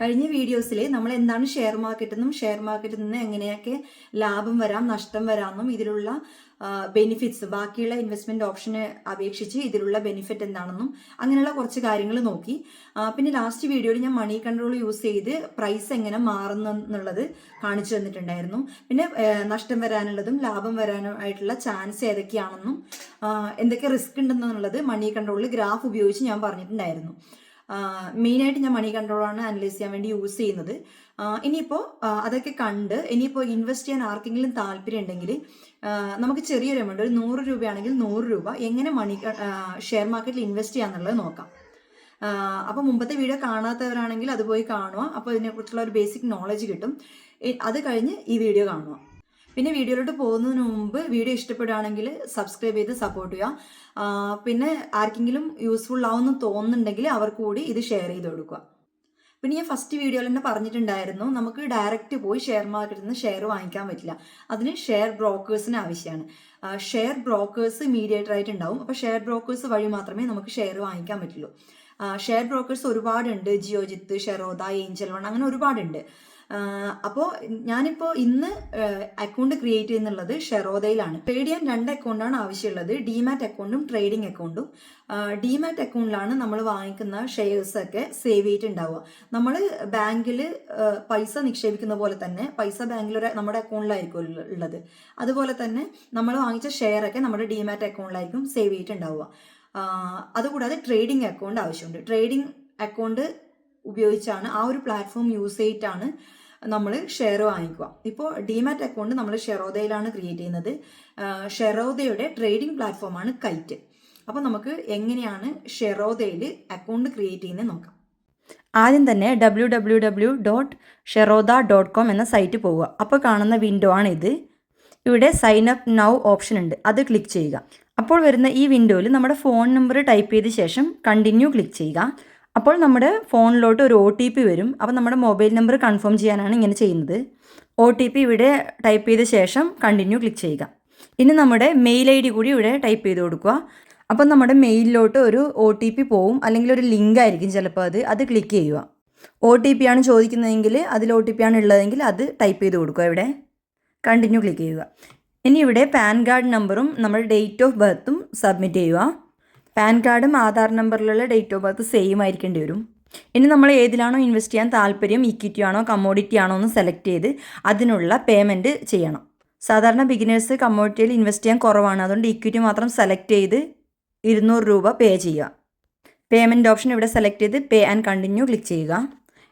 കഴിഞ്ഞ വീഡിയോസിൽ നമ്മൾ എന്താണ് ഷെയർ മാർക്കറ്റ് എന്നും ഷെയർ മാർക്കറ്റിൽ നിന്ന് എങ്ങനെയൊക്കെ ലാഭം വരാം നഷ്ടം വരാമെന്നും ഇതിലുള്ള ബെനിഫിറ്റ്സ് ബാക്കിയുള്ള ഇൻവെസ്റ്റ്മെന്റ് ഓപ്ഷനെ അപേക്ഷിച്ച് ഇതിലുള്ള ബെനിഫിറ്റ് എന്താണെന്നും അങ്ങനെയുള്ള കുറച്ച് കാര്യങ്ങൾ നോക്കി. പിന്നെ ലാസ്റ്റ് വീഡിയോയിൽ ഞാൻ മണി കൺട്രോൾ യൂസ് ചെയ്ത് പ്രൈസ് എങ്ങനെ മാറുന്നു എന്നുള്ളത് കാണിച്ചു തന്നിട്ടുണ്ടായിരുന്നു. പിന്നെ നഷ്ടം വരാനുള്ളതും ലാഭം വരാനും ആയിട്ടുള്ള ചാൻസ് ഏതൊക്കെയാണെന്നും എന്തൊക്കെ റിസ്ക് ഉണ്ടെന്നുള്ളത് മണി കൺട്രോളിൽ ഗ്രാഫ് ഉപയോഗിച്ച് ഞാൻ പറഞ്ഞിട്ടുണ്ടായിരുന്നു. മെയിനായിട്ട് ഞാൻ മണി കൺട്രോളാണ് അനലൈസ് ചെയ്യാൻ വേണ്ടി യൂസ് ചെയ്യുന്നത്. ഇനിയിപ്പോൾ അതൊക്കെ കണ്ട് ഇനിയിപ്പോൾ ഇൻവെസ്റ്റ് ചെയ്യാൻ ആർക്കെങ്കിലും താല്പര്യം ഉണ്ടെങ്കിൽ നമുക്ക് ചെറിയൊരു എമൗണ്ട് ഒരു നൂറ് രൂപയാണെങ്കിൽ നൂറ് രൂപ എങ്ങനെ മണി ഷെയർ മാർക്കറ്റിൽ ഇൻവെസ്റ്റ് ചെയ്യാന്നുള്ളത് നോക്കാം. അപ്പോൾ മുമ്പത്തെ വീഡിയോ കാണാത്തവരാണെങ്കിൽ അത് പോയി കാണുക. അപ്പോൾ ഇതിനെക്കുറിച്ചുള്ള ഒരു ബേസിക് നോളജ് കിട്ടും. അത് കഴിഞ്ഞ് ഈ വീഡിയോ കാണുക. പിന്നെ വീഡിയോയിലോട്ട് പോകുന്നതിന് മുമ്പ് വീഡിയോ ഇഷ്ടപ്പെടുകയാണെങ്കിൽ സബ്സ്ക്രൈബ് ചെയ്ത് സപ്പോർട്ട് ചെയ്യുക. പിന്നെ ആർക്കെങ്കിലും യൂസ്ഫുൾ ആവുമെന്ന് തോന്നുന്നുണ്ടെങ്കിൽ അവർക്ക് കൂടി ഇത് ഷെയർ ചെയ്ത് കൊടുക്കുക. പിന്നെ ഞാൻ ഫസ്റ്റ് വീഡിയോയിൽ തന്നെ പറഞ്ഞിട്ടുണ്ടായിരുന്നു നമുക്ക് ഡയറക്റ്റ് പോയി ഷെയർ മാർക്കറ്റിൽ നിന്ന് ഷെയർ വാങ്ങിക്കാൻ പറ്റില്ല. അതിന് ഷെയർ ബ്രോക്കേഴ്സിന് ആവശ്യമാണ്. ഷെയർ ബ്രോക്കേഴ്സ് മീഡിയേറ്റർ ആയിട്ട് ഉണ്ടാവും അപ്പോൾ ഷെയർ ബ്രോക്കേഴ്സ് വഴി മാത്രമേ നമുക്ക് ഷെയർ വാങ്ങിക്കാൻ പറ്റുള്ളൂ. ഷെയർ ബ്രോക്കേഴ്സ് ഒരുപാടുണ്ട്. ജിയോജിത്ത് ഷെറോദ ഏഞ്ചൽ വൺ അങ്ങനെ ഒരുപാടുണ്ട്. അപ്പോൾ ഞാനിപ്പോൾ ഇന്ന് അക്കൗണ്ട് ക്രിയേറ്റ് ചെയ്യുന്നുള്ളത് ഷെറോദയിലാണ്. ട്രേഡ് ചെയ്യാൻ രണ്ട് അക്കൗണ്ടാണ് ആവശ്യമുള്ളത്. ഡിമാറ്റ് അക്കൗണ്ടും ട്രേഡിംഗ് അക്കൗണ്ടും ഡിമാറ്റ് അക്കൗണ്ടിലാണ് നമ്മൾ വാങ്ങിക്കുന്ന ഷെയർസ് ഒക്കെ സേവ് ചെയ്തിട്ടുണ്ടാവുക. നമ്മൾ ബാങ്കിൽ പൈസ നിക്ഷേപിക്കുന്ന പോലെ തന്നെ പൈസ ബാങ്കിൽ ഒരു നമ്മുടെ അക്കൗണ്ടിലായിരിക്കും ഉള്ളത്. അതുപോലെ തന്നെ നമ്മൾ വാങ്ങിച്ച ഷെയർ ഒക്കെ നമ്മുടെ ഡിമാറ്റ് അക്കൗണ്ടിലായിരിക്കും സേവ് ചെയ്തിട്ടുണ്ടാവുക. അതുകൂടാതെ ട്രേഡിംഗ് അക്കൗണ്ട് ആവശ്യമുണ്ട്. ട്രേഡിംഗ് അക്കൗണ്ട് ഉപയോഗിച്ചാണ് ആ ഒരു പ്ലാറ്റ്ഫോം യൂസ് ചെയ്തിട്ടാണ് നമ്മൾ ഷെയർ വാങ്ങിക്കുക. ഇപ്പോൾ ഡിമാറ്റ് അക്കൗണ്ട് നമ്മൾ ഷെറോദയിലാണ് ക്രിയേറ്റ് ചെയ്യുന്നത്. ഷെറോദയുടെ ട്രേഡിംഗ് പ്ലാറ്റ്ഫോമാണ് കൈറ്റ് അപ്പോൾ നമുക്ക് എങ്ങനെയാണ് ഷെറോദയിൽ അക്കൗണ്ട് ക്രിയേറ്റ് ചെയ്യുന്നത് നോക്കാം. ആദ്യം തന്നെ W W W dot Zerodha dot com എന്ന സൈറ്റ് പോവുക. അപ്പോൾ കാണുന്ന വിൻഡോ ആണ് ഇത്. ഇവിടെ സൈൻ അപ്പ് നൗ ഓപ്ഷൻ ഉണ്ട്. അത് ക്ലിക്ക് ചെയ്യുക. അപ്പോൾ വരുന്ന ഈ വിൻഡോയിൽ നമ്മുടെ ഫോൺ നമ്പർ ടൈപ്പ് ചെയ്ത ശേഷം കണ്ടിന്യൂ ക്ലിക്ക് ചെയ്യുക. അപ്പോൾ നമ്മുടെ ഫോണിലോട്ട് ഒരു ഒ ടി പി വരും. അപ്പോൾ നമ്മുടെ മൊബൈൽ നമ്പർ കൺഫേം ചെയ്യാനാണ് ഇങ്ങനെ ചെയ്യുന്നത്. ഒ ടി പി ഇവിടെ ടൈപ്പ് ചെയ്ത ശേഷം കണ്ടിന്യൂ ക്ലിക്ക് ചെയ്യുക. ഇനി നമ്മുടെ മെയിൽ ഐ ഡി കൂടി ഇവിടെ ടൈപ്പ് ചെയ്ത് കൊടുക്കുക. അപ്പോൾ നമ്മുടെ മെയിലിലോട്ട് ഒരു ഒ ടി പി പോവും. അല്ലെങ്കിൽ ഒരു ലിങ്ക് ആയിരിക്കും ചിലപ്പോൾ അത്. അത് ക്ലിക്ക് ചെയ്യുക. ഒ ടി പി ആണ് ചോദിക്കുന്നതെങ്കിൽ അതിൽ ഒ ടി പി ആണ് ഉള്ളതെങ്കിൽ അത് ടൈപ്പ് ചെയ്ത് കൊടുക്കുക ഇവിടെ. കണ്ടിന്യൂ ക്ലിക്ക് ചെയ്യുക. ഇനി ഇവിടെ പാൻ കാർഡ് നമ്പറും നമ്മുടെ ഡേറ്റ് ഓഫ് ബർത്തും സബ്മിറ്റ് ചെയ്യുക. പാൻ കാർഡും ആധാർ നമ്പറിലുള്ള ഡേറ്റ് ഓഫ് ബർത്ത് സെയിം ആയിരിക്കേണ്ടി വരും. ഇനി നമ്മൾ ഏതിലാണോ ഇൻവെസ്റ്റ് ചെയ്യാൻ താല്പര്യം ഇക്വിറ്റി ആണോ കമ്മോഡിറ്റി ആണോ എന്ന് സെലക്ട് ചെയ്ത് അതിനുള്ള പേയ്മെന്റ് ചെയ്യണം. സാധാരണ ബിഗിനേഴ്സ് കമ്മോഡിറ്റിയിൽ ഇൻവെസ്റ്റ് ചെയ്യാൻ കുറവാണ്. അതുകൊണ്ട് ഇക്വിറ്റി മാത്രം സെലക്ട് ചെയ്ത് ഇരുന്നൂറ് രൂപ പേ ചെയ്യുക. പേയ്മെന്റ് ഓപ്ഷൻ ഇവിടെ സെലക്ട് ചെയ്ത് പേ ആൻഡ് കണ്ടിന്യൂ ക്ലിക്ക് ചെയ്യുക.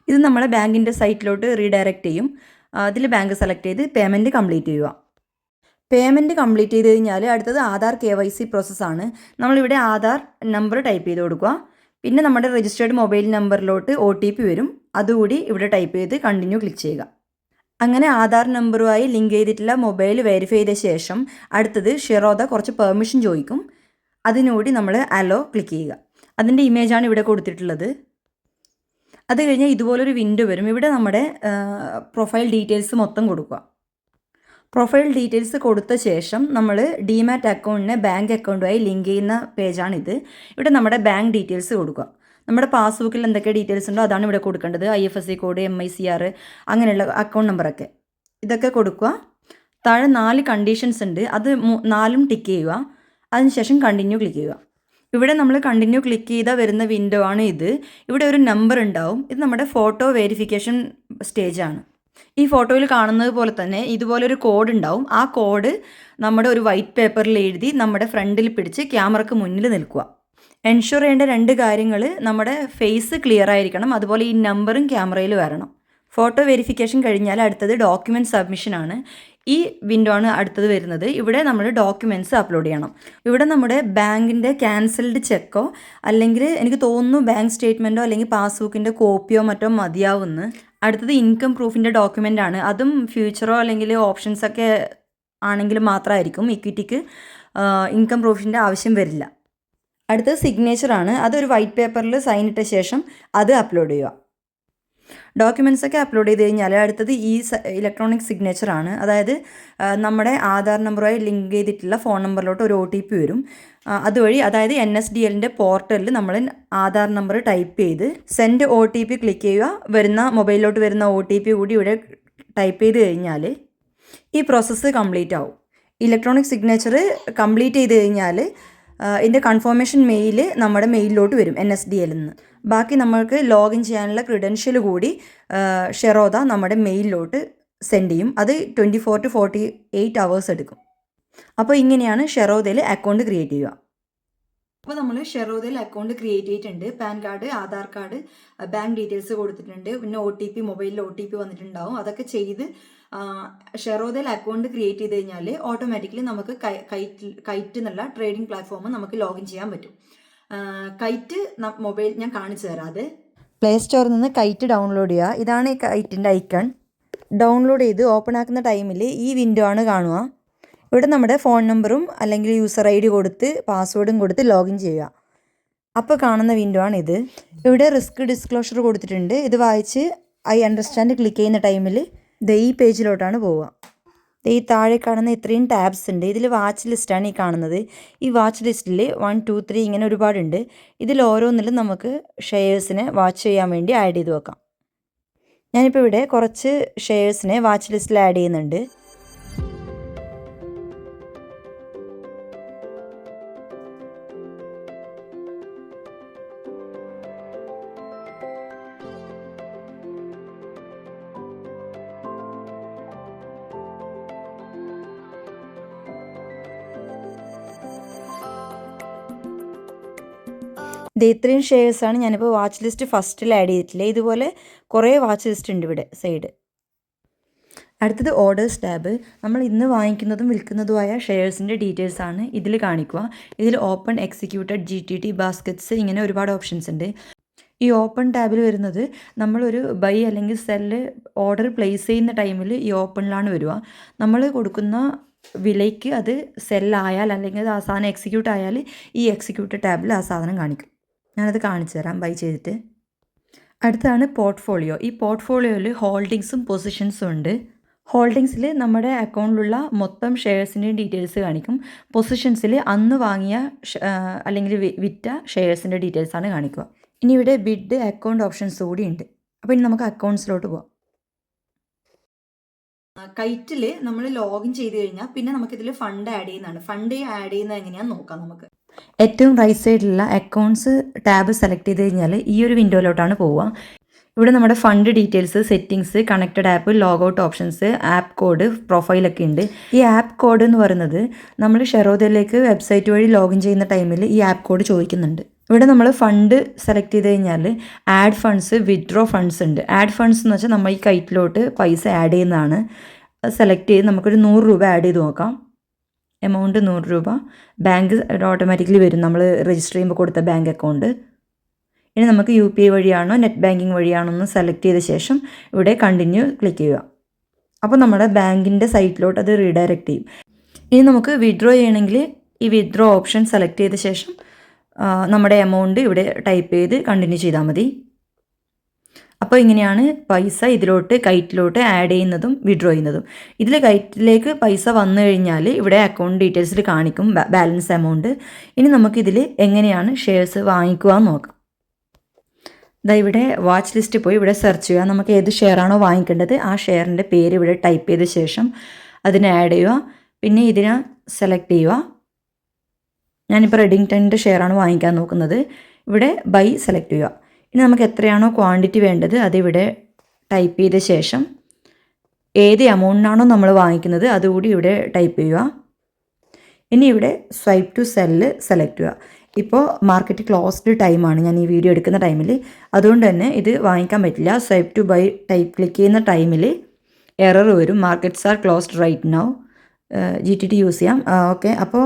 ഇത് നമ്മളെ ബാങ്കിന്റെ സൈറ്റിലോട്ട് റീഡയറക്റ്റ് ചെയ്യും. അതിൽ ബാങ്ക് സെലക്ട് ചെയ്ത് പേയ്മെന്റ് കംപ്ലീറ്റ് ചെയ്യുക. പേയ്മെന്റ് കംപ്ലീറ്റ് ചെയ്ത് കഴിഞ്ഞാൽ അടുത്തത് ആധാർ കെ വൈ സി പ്രോസസ്സാണ്. നമ്മളിവിടെ ആധാർ നമ്പർ ടൈപ്പ് ചെയ്ത് കൊടുക്കുക. പിന്നെ നമ്മുടെ രജിസ്റ്റേർഡ് മൊബൈൽ നമ്പറിലോട്ട് ഒ ടി പി വരും. അതുകൂടി ഇവിടെ ടൈപ്പ് ചെയ്ത് കണ്ടിന്യൂ ക്ലിക്ക് ചെയ്യുക. അങ്ങനെ ആധാർ നമ്പറുമായി ലിങ്ക് ചെയ്തിട്ടുള്ള മൊബൈൽ വെരിഫൈ ചെയ്ത ശേഷം അടുത്തത് ഷിറോദ കുറച്ച് പെർമിഷൻ ചോദിക്കും. അതിനുകൂടി നമ്മൾ അലോ ക്ലിക്ക് ചെയ്യുക. അതിന്റെ ഇമേജാണ് ഇവിടെ കൊടുത്തിട്ടുള്ളത്. അത് കഴിഞ്ഞ് ഇതുപോലൊരു വിൻഡോ വരും. ഇവിടെ നമ്മുടെ പ്രൊഫൈൽ ഡീറ്റെയിൽസ് മൊത്തം കൊടുക്കുക. പ്രൊഫൈൽ ഡീറ്റെയിൽസ് കൊടുത്ത ശേഷം നമ്മൾ ഡിമാറ്റ് അക്കൗണ്ടിനെ ബാങ്ക് അക്കൗണ്ടുമായി ലിങ്ക് ചെയ്യുന്ന പേജാണിത് ഇവിടെ നമ്മുടെ ബാങ്ക് ഡീറ്റെയിൽസ് കൊടുക്കുക. നമ്മുടെ പാസ്ബുക്കിൽ എന്തൊക്കെ ഡീറ്റെയിൽസ് ഉണ്ടോ അതാണ് ഇവിടെ കൊടുക്കേണ്ടത്. I F S C code M I C R അങ്ങനെയുള്ള അക്കൗണ്ട് നമ്പറൊക്കെ ഇതൊക്കെ കൊടുക്കുക. താഴെ നാല് കണ്ടീഷൻസ് ഉണ്ട്. അത് നാലും ടിക്ക് ചെയ്യുക. അതിനുശേഷം കണ്ടിന്യൂ ക്ലിക്ക് ചെയ്യുക. ഇവിടെ നമ്മൾ കണ്ടിന്യൂ ക്ലിക്ക് ചെയ്താൽ വരുന്ന വിൻഡോ ആണ് ഇത്. ഇവിടെ ഒരു നമ്പർ ഉണ്ടാവും. ഇത് നമ്മുടെ ഫോട്ടോ വെരിഫിക്കേഷൻ സ്റ്റേജാണ് ഈ ഫോട്ടോയിൽ കാണുന്നത് പോലെ തന്നെ ഇതുപോലൊരു കോഡ് ഉണ്ടാവും. ആ കോഡ് നമ്മുടെ ഒരു വൈറ്റ് പേപ്പറിൽ എഴുതി നമ്മുടെ ഫ്രണ്ടിൽ പിടിച്ച് ക്യാമറക്ക് മുന്നിൽ നിൽക്കുക. എൻഷുർ ചെയ്യേണ്ട രണ്ട് കാര്യങ്ങൾ നമ്മുടെ ഫേസ് ക്ലിയർ ആയിരിക്കണം. അതുപോലെ ഈ നമ്പറും ക്യാമറയിൽ വരണം. ഫോട്ടോ വെരിഫിക്കേഷൻ കഴിഞ്ഞാൽ അടുത്തത് ഡോക്യുമെന്റ് സബ്മിഷനാണ് ഈ വിൻഡോ ആണ് അടുത്തത് വരുന്നത്. ഇവിടെ നമ്മൾ ഡോക്യുമെന്റ്സ് അപ്ലോഡ് ചെയ്യണം. ഇവിടെ നമ്മുടെ ബാങ്കിന്റെ ക്യാൻസൽഡ് ചെക്കോ അല്ലെങ്കിൽ എനിക്ക് തോന്നുന്നു ബാങ്ക് സ്റ്റേറ്റ്മെന്റോ അല്ലെങ്കിൽ പാസ്ബുക്കിന്റെ കോപ്പിയോ മറ്റോ മതിയാവുമെന്ന് അടുത്തത് ഇൻകം പ്രൂഫിന്റെ ഡോക്യുമെന്റ് ആണ്. അതും ഫ്യൂച്ചറോ അല്ലെങ്കിൽ ഓപ്ഷൻസ് ഒക്കെ ആണെങ്കിൽ മാത്രമായിരിക്കും ഇക്വിറ്റിക്ക് ഇൻകം പ്രൂഫിന്റെ ആവശ്യം വരില്ല. അടുത്തത് സിഗ്നേച്ചറാണ് അതൊരു വൈറ്റ് പേപ്പറിൽ സൈൻ ഇട്ട ശേഷം അത് അപ്ലോഡ് ചെയ്യുക. ഡോക്യുമെന്റ്സ് ഒക്കെ അപ്ലോഡ് ചെയ്ത് കഴിഞ്ഞാൽ അടുത്തത് ഈ ഇലക്ട്രോണിക് സിഗ്നേച്ചർ ആണ്. അതായത് നമ്മുടെ ആധാർ നമ്പറുമായി ലിങ്ക് ചെയ്തിട്ടുള്ള ഫോൺ നമ്പറിലോട്ട് ഒരു ഒ ടി പി വരും. അതുവഴി അതായത് എൻ എസ് ഡി എല്ലിന്റെ പോർട്ടലിൽ നമ്മൾ ആധാർ നമ്പർ ടൈപ്പ് ചെയ്ത് send O T P click ചെയ്യുക. വരുന്ന മൊബൈലിലോട്ട് വരുന്ന ഒ ടി പി കൂടി ഇവിടെ ടൈപ്പ് ചെയ്ത് കഴിഞ്ഞാൽ ഈ പ്രോസസ്സ് കംപ്ലീറ്റ് ആവും. ഇലക്ട്രോണിക് സിഗ്നേച്ചർ കംപ്ലീറ്റ് ചെയ്ത് കഴിഞ്ഞാൽ ഇതിന്റെ കൺഫർമേഷൻ മെയിൽ നമ്മുടെ മെയിലിലോട്ട് വരും എൻ എസ് ഡി എല്ലിൽ നിന്ന് ബാക്കി നമ്മൾക്ക് ലോഗിൻ ചെയ്യാനുള്ള ക്രിഡൻഷ്യൽ കൂടി ഷെറോദ നമ്മുടെ മെയിലിലോട്ട് സെൻഡ് ചെയ്യും. അത് twenty four to forty eight hours എടുക്കും. അപ്പോൾ ഇങ്ങനെയാണ് ഷെറോദയിൽ അക്കൗണ്ട് ക്രിയേറ്റ് ചെയ്യുക. അപ്പോൾ നമ്മൾ ഷെറോദയിൽ അക്കൗണ്ട് ക്രിയേറ്റ് ചെയ്തിട്ടുണ്ട്. PAN card Aadhaar card bank details കൊടുത്തിട്ടുണ്ട്. പിന്നെ ഒ ടി പി മൊബൈലിൽ ഒ ടി പി വന്നിട്ടുണ്ടാവും. അതൊക്കെ ചെയ്ത് ഷെറോദയിൽ അക്കൗണ്ട് ക്രിയേറ്റ് ചെയ്ത് കഴിഞ്ഞാൽ ഓട്ടോമാറ്റിക്കലി നമുക്ക് കൈറ്റ് കൈറ്റ് എന്നുള്ള ട്രേഡിംഗ് പ്ലാറ്റ്ഫോം നമുക്ക് ലോഗിൻ ചെയ്യാൻ പറ്റും. കൈറ്റ് മൊബൈൽ ഞാൻ കാണിച്ചു തരാതെ പ്ലേ സ്റ്റോറിൽ നിന്ന് കൈറ്റ് ഡൗൺലോഡ് ചെയ്യുക. ഇതാണ് ഈ കൈറ്റിന്റെ ഐക്കൺ ഡൗൺലോഡ് ചെയ്ത് ഓപ്പൺ ആക്കുന്ന ടൈമിൽ ഈ വിൻഡോ ആണ് കാണുക. ഇവിടെ നമ്മുടെ ഫോൺ നമ്പറും അല്ലെങ്കിൽ യൂസർ ഐ ഡി കൊടുത്ത് പാസ്വേഡും കൊടുത്ത് ലോഗിൻ ചെയ്യുക. അപ്പോൾ കാണുന്ന വിൻഡോ ആണ് ഇത്. ഇവിടെ റിസ്ക് ഡിസ്ക്ലോഷർ കൊടുത്തിട്ടുണ്ട്. ഇത് വായിച്ച് ഐ അണ്ടർസ്റ്റാൻഡ് ക്ലിക്ക് ചെയ്യുന്ന ടൈമിൽ ദ ഈ പേജിലോട്ടാണ് പോവുക. ഈ താഴെ കാണുന്ന ഇത്രയും ടാബ്സ് ഉണ്ട്. ഇതിൽ വാച്ച് ലിസ്റ്റാണ് ഈ കാണുന്നത്. ഈ വാച്ച് ലിസ്റ്റിൽ വൺ ടു ത്രീ ഇങ്ങനെ ഒരുപാടുണ്ട്. ഇതിൽ ഓരോന്നിലും നമുക്ക് ഷെയർസിനെ വാച്ച് ചെയ്യാൻ വേണ്ടി ആഡ് ചെയ്ത് വെക്കാം. ഞാനിപ്പോൾ ഇവിടെ കുറച്ച് ഷെയർസിനെ വാച്ച് ലിസ്റ്റിൽ ആഡ് ചെയ്യുന്നുണ്ട്. ഇത് ഇത്രയും ഷെയർസാണ് ഞാനിപ്പോൾ വാച്ച് ലിസ്റ്റ് ഫസ്റ്റിൽ ആഡ് ചെയ്തിട്ടില്ല? ഇതുപോലെ കുറേ വാച്ച് ലിസ്റ്റ് ഉണ്ട് ഇവിടെ സൈഡ് അടുത്തത് ഓർഡേഴ്സ് ടാബ് നമ്മൾ ഇന്ന് വാങ്ങിക്കുന്നതും വിൽക്കുന്നതുമായ ഷെയർസിന്റെ ഡീറ്റെയിൽസ് ആണ് ഇതിൽ കാണിക്കുക. ഇതിൽ open executed G T T baskets ഇങ്ങനെ ഒരുപാട് ഓപ്ഷൻസ് ഉണ്ട്. ഈ ഓപ്പൺ ടാബിൽ വരുന്നത് നമ്മളൊരു ബൈ അല്ലെങ്കിൽ സെല്ല് ഓർഡർ പ്ലേസ് ചെയ്യുന്ന ടൈമിൽ ഈ ഓപ്പണിലാണ് വരിക. നമ്മൾ കൊടുക്കുന്ന വിലയ്ക്ക് അത് സെല്ലായാൽ അല്ലെങ്കിൽ അത് ആ സാധനം എക്സിക്യൂട്ട് ആയാൽ ഈ എക്സിക്യൂട്ട് ടാബിൽ ആ സാധനം കാണിക്കും. ഞാനത് കാണിച്ചു തരാം. ബൈ ചെയ്തിട്ട്. അടുത്താണ് പോർട്ട്ഫോളിയോ ഈ പോർട്ട്ഫോളിയോയിൽ ഹോൾഡിങ്സും പൊസിഷൻസും ഉണ്ട്. ഹോൾഡിങ്സിൽ നമ്മുടെ അക്കൗണ്ടിലുള്ള മൊത്തം ഷെയർസിന്റെയും ഡീറ്റെയിൽസ് കാണിക്കും. പൊസിഷൻസിൽ അന്ന് വാങ്ങിയ അല്ലെങ്കിൽ വിറ്റ ഷെയർസിന്റെ ഡീറ്റെയിൽസ് ആണ് കാണിക്കുക. ഇനി ഇവിടെ ബിഡ് അക്കൗണ്ട് ഓപ്ഷൻസ് കൂടി ഉണ്ട്. അപ്പോൾ ഇനി നമുക്ക് അക്കൗണ്ട്സിലോട്ട് പോവാം. കൈറ്റിൽ നമ്മൾ ലോഗിൻ ചെയ്ത് കഴിഞ്ഞാൽ പിന്നെ നമുക്കിതിൽ ഫണ്ട് ആഡ് ചെയ്യുന്നതാണ്. ഫണ്ട് ആഡ് ചെയ്യുന്നത് എങ്ങനെയാണെന്ന് നോക്കാം നമുക്ക്. ഏറ്റവും റൈറ്റ് സൈഡിലുള്ള അക്കൗണ്ട്സ് ടാബ് സെലക്ട് ചെയ്ത് കഴിഞ്ഞാൽ ഈ ഒരു വിൻഡോയിലോട്ടാണ് പോവുക. ഇവിടെ നമ്മുടെ fund details settings connected app logout options app code പ്രൊഫൈലൊക്കെ ഉണ്ട്. ഈ ആപ്പ് കോഡ് എന്ന് പറയുന്നത് നമ്മൾ ഷെറോദയിലേക്ക് വെബ്സൈറ്റ് വഴി ലോഗിൻ ചെയ്യുന്ന ടൈമിൽ ഈ ആപ്പ് കോഡ് ചോദിക്കുന്നുണ്ട്. ഇവിടെ നമ്മൾ ഫണ്ട് സെലക്ട് ചെയ്ത് കഴിഞ്ഞാൽ ആഡ് ഫണ്ട്സ് വിഡ്രോ ഫണ്ട്സ് ഉണ്ട്. ആഡ് ഫണ്ട്സ് എന്ന് വെച്ചാൽ നമ്മൾ ഈ കൈറ്റിലോട്ട് പൈസ ആഡ് ചെയ്യുന്നതാണ്. സെലക്ട് ചെയ്ത് നമുക്കൊരു നൂറ് രൂപ ആഡ് ചെയ്ത് നോക്കാം. എമൗണ്ട് നൂറ് രൂപ. ബാങ്ക് ഓട്ടോമാറ്റിക്കലി വരും. നമ്മൾ രജിസ്റ്റർ ചെയ്യുമ്പോൾ കൊടുത്ത ബാങ്ക് അക്കൗണ്ട് ഇനി നമുക്ക് യു പി ഐ വഴിയാണോ നെറ്റ് ബാങ്കിങ് വഴിയാണോ എന്ന് സെലക്ട് ചെയ്ത ശേഷം ഇവിടെ കണ്ടിന്യൂ ക്ലിക്ക് ചെയ്യുക. അപ്പോൾ നമ്മുടെ ബാങ്കിന്റെ സൈറ്റിലോട്ട് അത് റീഡയറക്റ്റ് ചെയ്യും. ഇനി നമുക്ക് വിഡ്രോ ചെയ്യണമെങ്കിൽ ഈ വിഡ്രോ ഓപ്ഷൻ സെലക്ട് ചെയ്ത ശേഷം നമ്മുടെ എമൗണ്ട് ഇവിടെ ടൈപ്പ് ചെയ്ത് കണ്ടിന്യൂ ചെയ്താൽ മതി. അപ്പോൾ ഇങ്ങനെയാണ് പൈസ ഇതിലോട്ട് കൈറ്റിലോട്ട് ആഡ് ചെയ്യുന്നതും വിഡ്രോ ചെയ്യുന്നതും. ഇതിൽ കൈറ്റിലേക്ക് പൈസ വന്നു കഴിഞ്ഞാൽ ഇവിടെ അക്കൗണ്ട് ഡീറ്റെയിൽസിൽ കാണിക്കും ബാലൻസ് എമൗണ്ട് ഇനി നമുക്കിതിൽ എങ്ങനെയാണ് ഷെയർസ് വാങ്ങിക്കുക എന്ന് നോക്കാം. ദാ ഇവിടെ വാച്ച് ലിസ്റ്റ് പോയി ഇവിടെ സെർച്ച് ചെയ്യുക. നമുക്ക് ഏത് ഷെയർ ആണോ വാങ്ങിക്കേണ്ടത് ആ ഷെയറിന്റെ പേര് ഇവിടെ ടൈപ്പ് ചെയ്ത ശേഷം അതിനെ ആഡ് ചെയ്യുക. പിന്നെ ഇതിനെ സെലക്ട് ചെയ്യുക. ഞാനിപ്പോൾ റെഡിങ്ടണിന്റെ ഷെയറാണ് വാങ്ങിക്കാൻ നോക്കുന്നത്. ഇവിടെ ബൈ സെലക്ട് ചെയ്യുക. ഇനി നമുക്ക് എത്രയാണോ ക്വാണ്ടിറ്റി വേണ്ടത് അതിവിടെ ടൈപ്പ് ചെയ്ത ശേഷം ഏത് എമൗണ്ടിനാണോ നമ്മൾ വാങ്ങിക്കുന്നത് അതുകൂടി ഇവിടെ ടൈപ്പ് ചെയ്യുക. ഇനി ഇവിടെ സ്വൈപ്പ് ടു സെല്ല് സെലക്ട് ചെയ്യുക. ഇപ്പോൾ മാർക്കറ്റ് ക്ലോസ്ഡ് ടൈമാണ് ഞാൻ ഈ വീഡിയോ എടുക്കുന്ന ടൈമിൽ അതുകൊണ്ട് തന്നെ ഇത് വാങ്ങിക്കാൻ പറ്റില്ല. Swipe to buy type click ചെയ്യുന്ന ടൈമിൽ എറർ വരും. Markets are closed right now G T T use ചെയ്യാം. ഓക്കെ അപ്പോൾ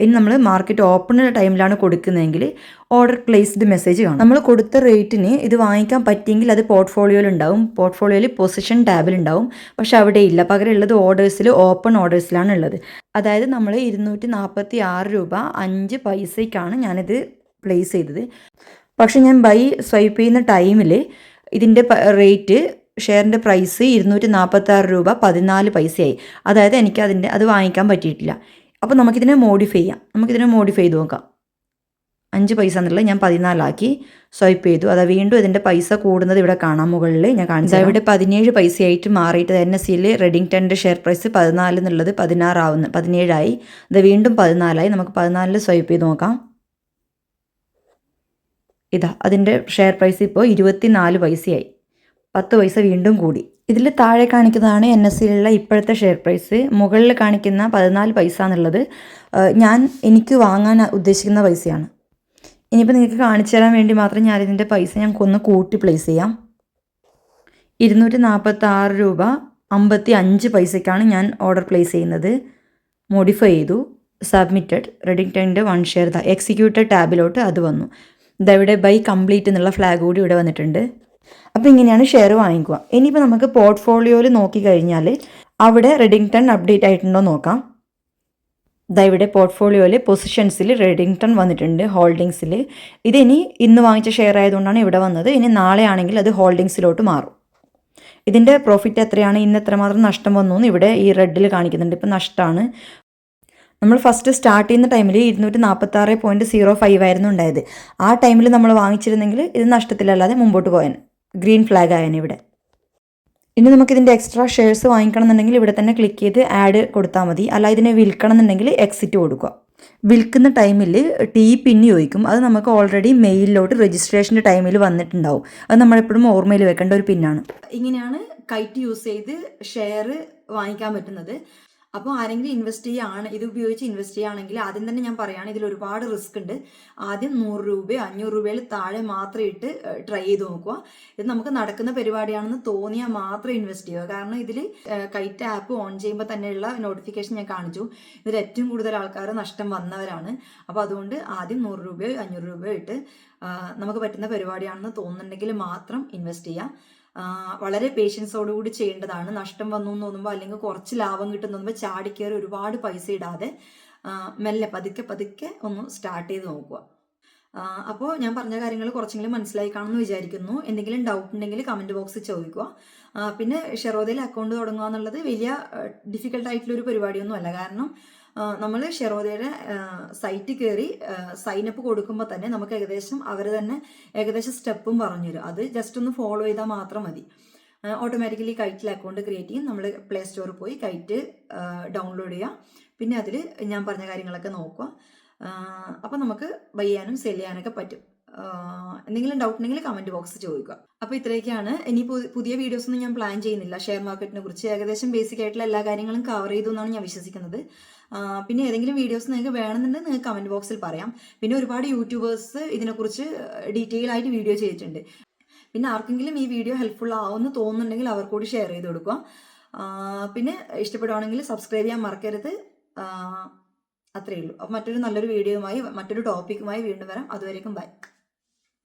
ഇനി നമ്മൾ മാർക്കറ്റ് ഓപ്പൺ ടൈമിലാണ് കൊടുക്കുന്നതെങ്കിൽ ഓർഡർ പ്ലേസ്ഡ് മെസ്സേജ് കാണും. നമ്മൾ കൊടുത്ത റേറ്റിന് ഇത് വാങ്ങിക്കാൻ പറ്റിയെങ്കിൽ അത് പോർട്ട്ഫോളിയോയിൽ ഉണ്ടാവും. പോർട്ട്ഫോളിയോയിൽ പൊസിഷൻ ടാബിൽ ഉണ്ടാവും. പക്ഷെ അവിടെ ഇല്ല പകരം ഉള്ളത് ഓർഡേഴ്സിൽ ഓപ്പൺ ഓർഡേഴ്സിലാണ് ഉള്ളത്. അതായത് നമ്മൾ ഇരുന്നൂറ്റി നാൽപ്പത്തി ആറ് രൂപ അഞ്ച് പൈസയ്ക്കാണ് ഞാനിത് പ്ലേസ് ചെയ്തത്. പക്ഷെ ഞാൻ ബൈ സ്വൈപ്പ് ചെയ്യുന്ന ടൈമിൽ ഇതിന്റെ റേറ്റ് ഷെയറിന്റെ പ്രൈസ് ഇരുന്നൂറ്റി നാൽപ്പത്താറ് രൂപ പതിനാല് പൈസയായി. അതായത് എനിക്ക് അതിന്റെ അത് വാങ്ങിക്കാൻ പറ്റിയിട്ടില്ല. അപ്പോൾ നമുക്കിതിനെ മോഡിഫൈ ചെയ്യാം. നമുക്കിതിനെ മോഡിഫൈ ചെയ്ത് നോക്കാം. അഞ്ച് പൈസ എന്നുള്ളത് ഞാൻ പതിനാലാക്കി. സ്വൈപ്പ് ചെയ്തു. അതാ വീണ്ടും ഇതിന്റെ പൈസ കൂടുന്നത് ഇവിടെ കാണാം മുകളിൽ ഞാൻ കാണിച്ചു ഇവിടെ പതിനേഴ് പൈസയായിട്ട് മാറിയിട്ട് എൻ എസ് സിയിൽ റെഡിങ്ടന്റെ ഷെയർ പ്രൈസ് പതിനാല് എന്നുള്ളത് പതിനാറാവുന്നു. പതിനേഴായി. അത് വീണ്ടും പതിനാലായി. നമുക്ക് പതിനാലിൽ സ്വൈപ്പ് ചെയ്ത് നോക്കാം. ഇതാ അതിന്റെ ഷെയർ പ്രൈസ് ഇപ്പോൾ ഇരുപത്തി നാല് പൈസയായി. പത്ത് പൈസ വീണ്ടും കൂടി. ഇതിൽ താഴെ കാണിക്കുന്നതാണ് എൻ എസ് സിയിലുള്ള ഇപ്പോഴത്തെ ഷെയർ പ്രൈസ്. മുകളിൽ കാണിക്കുന്ന പതിനാല് പൈസ എന്നുള്ളത് ഞാൻ എനിക്ക് വാങ്ങാൻ ഉദ്ദേശിക്കുന്ന പൈസയാണ്. ഇനിയിപ്പോൾ നിങ്ങൾക്ക് കാണിച്ചു തരാൻ വേണ്ടി മാത്രം ഞാൻ ഇതിന്റെ പൈസ ഞാൻ ഒന്ന് കൂട്ടി പ്ലേസ് ചെയ്യാം. ഇരുന്നൂറ്റി നാൽപ്പത്തി ആറ് രൂപ അമ്പത്തി അഞ്ച് പൈസയ്ക്കാണ് ഞാൻ ഓർഡർ പ്ലേസ് ചെയ്യുന്നത്. മോഡിഫൈ ചെയ്തു. സബ്മിറ്റഡ് റെഡിങ് റെഡിങ്ടന്റെ വൺ ഷെയർ എക്സിക്യൂട്ടഡ് ടാബിലോട്ട് അത് വന്നു. ഇതവിടെ ബൈ കംപ്ലീറ്റ് എന്നുള്ള ഫ്ലാഗ് കൂടി ഇവിടെ വന്നിട്ടുണ്ട്. അപ്പോൾ ഇങ്ങനെയാണ് ഷെയർ വാങ്ങിക്കുക. ഇനിയിപ്പോൾ നമുക്ക് പോർട്ട്ഫോളിയോയിൽ നോക്കി കഴിഞ്ഞാൽ അവിടെ റെഡിങ്ടൺ അപ്ഡേറ്റ് ആയിട്ടുണ്ടോ നോക്കാം. ദാ ഇവിടെ പോർട്ട്ഫോളിയോയിൽ പൊസിഷൻസിൽ റെഡിങ്ടൺ വന്നിട്ടുണ്ട് ഹോൾഡിങ്സിൽ ഇതിനി ഇന്ന് വാങ്ങിച്ച ഷെയർ ആയതുകൊണ്ടാണ് ഇവിടെ വന്നത്. ഇനി നാളെ ആണെങ്കിൽ അത് ഹോൾഡിങ്സിലോട്ട് മാറും. ഇതിന്റെ പ്രോഫിറ്റ് എത്രയാണ്? ഇന്ന് എത്രമാത്രം നഷ്ടം വന്നു എന്ന് ഇവിടെ ഈ റെഡിൽ കാണിക്കുന്നുണ്ട്. ഇപ്പം നഷ്ടമാണ് നമ്മൾ ഫസ്റ്റ് സ്റ്റാർട്ട് ചെയ്യുന്ന ടൈമിൽ ഇരുന്നൂറ്റി നാൽപ്പത്തി ആറ് പോയിന്റ് സീറോ ഫൈവ് ആയിരുന്നു ഉണ്ടായത്. ആ ടൈമിൽ നമ്മൾ വാങ്ങിച്ചിരുന്നെങ്കിൽ ഇത് നഷ്ടത്തിലല്ലാതെ മുമ്പോട്ട് പോയാൻ ഗ്രീൻ ഫ്ലാഗ് ആയതിന് ഇവിടെ. ഇനി നമുക്ക് ഇതിന്റെ എക്സ്ട്രാ ഷെയർസ് വാങ്ങിക്കണം എന്നുണ്ടെങ്കിൽ ഇവിടെ തന്നെ ക്ലിക്ക് ചെയ്ത് ആഡ് കൊടുത്താൽ മതി. അല്ല ഇതിനെ വിൽക്കണം എന്നുണ്ടെങ്കിൽ എക്സിറ്റ് കൊടുക്കുക. വിൽക്കുന്ന ടൈമിൽ ടി പിൻ ചോദിക്കും. അത് നമുക്ക് ഓൾറെഡി മെയിലിലോട്ട് രജിസ്ട്രേഷന്റെ ടൈമിൽ വന്നിട്ടുണ്ടാവും. അത് നമ്മളെപ്പോഴും ഓർമ്മയിൽ വെക്കേണ്ട ഒരു പിന്നാണ് ഇങ്ങനെയാണ് കൈറ്റ് യൂസ് ചെയ്ത് ഷെയർ വാങ്ങിക്കാൻ പറ്റുന്നത്. അപ്പോൾ ആരെങ്കിലും ഇൻവെസ്റ്റ് ചെയ്യുകയാണ് ഇത് ഉപയോഗിച്ച് ഇൻവെസ്റ്റ് ചെയ്യുകയാണെങ്കിൽ ആദ്യം തന്നെ ഞാൻ പറയുകയാണ് ഇതിൽ ഒരുപാട് റിസ്ക് ഉണ്ട്. ആദ്യം നൂറ് രൂപയോ അഞ്ഞൂറ് രൂപയിൽ താഴെ മാത്രം ഇട്ട് ട്രൈ ചെയ്ത് നോക്കുക. ഇത് നമുക്ക് നടക്കുന്ന പരിപാടിയാണെന്ന് തോന്നിയാൽ മാത്രം ഇൻവെസ്റ്റ് ചെയ്യുക. കാരണം ഇതിൽ കൈറ്റ് ആപ്പ് ഓൺ ചെയ്യുമ്പോൾ തന്നെയുള്ള നോട്ടിഫിക്കേഷൻ ഞാൻ കാണിച്ചു. ഇതിൽ ഏറ്റവും കൂടുതൽ ആൾക്കാർ നഷ്ടം വന്നവരാണ്. അപ്പോൾ അതുകൊണ്ട് ആദ്യം നൂറ് രൂപയോ അഞ്ഞൂറ് രൂപയോ ഇട്ട് നമുക്ക് പറ്റുന്ന പരിപാടിയാണെന്ന് തോന്നുന്നുണ്ടെങ്കിൽ മാത്രം ഇൻവെസ്റ്റ് ചെയ്യാം ആ, വളരെ പേഷ്യൻസോടുകൂടി ചെയ്യേണ്ടതാണ്. നഷ്ടം വന്നു എന്ന് തോന്നുമ്പോൾ അല്ലെങ്കിൽ കുറച്ച് ലാഭം കിട്ടുന്നു തോന്നുമ്പോൾ ചാടിക്കയറി ഒരുപാട് പൈസ ഇടാതെ മെല്ലെ പതുക്കെ പതുക്കെ ഒന്ന് സ്റ്റാർട്ട് ചെയ്ത് നോക്കുക. അപ്പോൾ ഞാൻ പറഞ്ഞ കാര്യങ്ങൾ കുറച്ചെങ്കിലും മനസ്സിലായി കാണുമെന്ന് വിചാരിക്കുന്നു. എന്തെങ്കിലും ഡൗട്ട് ഉണ്ടെങ്കിൽ കമന്റ് ബോക്സിൽ ചോദിക്കുക. പിന്നെ ഷെറോദയിൽ അക്കൗണ്ട് തുടങ്ങുക എന്നുള്ളത് വലിയ ഡിഫിക്കൽട്ടായിട്ടുള്ളൊരു പരിപാടിയൊന്നും അല്ല കാരണം നമ്മൾ ഷെറോദയുടെ സൈറ്റ് കയറി സൈനപ്പ് കൊടുക്കുമ്പോൾ തന്നെ നമുക്ക് ഏകദേശം അവർ തന്നെ ഏകദേശം സ്റ്റെപ്പും പറഞ്ഞുതരും. അത് ജസ്റ്റ് ഒന്ന് ഫോളോ ചെയ്താൽ മാത്രം മതി. ഓട്ടോമാറ്റിക്കലി കൈറ്റിൽ അക്കൗണ്ട് ക്രിയേറ്റ് ചെയ്യും. നമ്മൾ പ്ലേ സ്റ്റോറിൽ പോയി കൈറ്റ് ഡൗൺലോഡ് ചെയ്യുക പിന്നെ അതിൽ ഞാൻ പറഞ്ഞ കാര്യങ്ങളൊക്കെ നോക്കുക. അപ്പോൾ നമുക്ക് ബൈ ചെയ്യാനും സെൽ ചെയ്യാനൊക്കെ പറ്റും. എന്തെങ്കിലും ഡൗട്ട് ഉണ്ടെങ്കിൽ കമന്റ് ബോക്സ് ചോദിക്കുക. അപ്പോൾ ഇത്രയൊക്കെയാണ്. ഇനി പുതിയ വീഡിയോസ് ഒന്നും ഞാൻ പ്ലാൻ ചെയ്യുന്നില്ല. ഷെയർ മാർക്കറ്റിനെ കുറിച്ച് ഏകദേശം ബേസിക് ആയിട്ടുള്ള എല്ലാ കാര്യങ്ങളും കവർ ചെയ്തു എന്നാണ് ഞാൻ വിശ്വസിക്കുന്നത്. പിന്നെ ഏതെങ്കിലും വീഡിയോസ് നിങ്ങൾക്ക് വേണമെന്നുണ്ടെങ്കിൽ നിങ്ങൾക്ക് കമന്റ് ബോക്സിൽ പറയാം. പിന്നെ ഒരുപാട് യൂട്യൂബേഴ്സ് ഇതിനെക്കുറിച്ച് ഡീറ്റെയിൽ ആയിട്ട് വീഡിയോ ചെയ്തിട്ടുണ്ട്. പിന്നെ ആർക്കെങ്കിലും ഈ വീഡിയോ ഹെൽപ്ഫുൾ ആവുമെന്ന് തോന്നുന്നുണ്ടെങ്കിൽ അവർക്കൂടി ഷെയർ ചെയ്ത് കൊടുക്കുക. പിന്നെ ഇഷ്ടപ്പെടുവാണെങ്കിൽ സബ്സ്ക്രൈബ് ചെയ്യാൻ മറക്കരുത്. അത്രയേ ഉള്ളൂ. അപ്പോൾ മറ്റൊരു നല്ലൊരു വീഡിയോയുമായി മറ്റൊരു ടോപ്പിക്കുമായി വീണ്ടും വരാം. അതുവരേക്കും ബൈ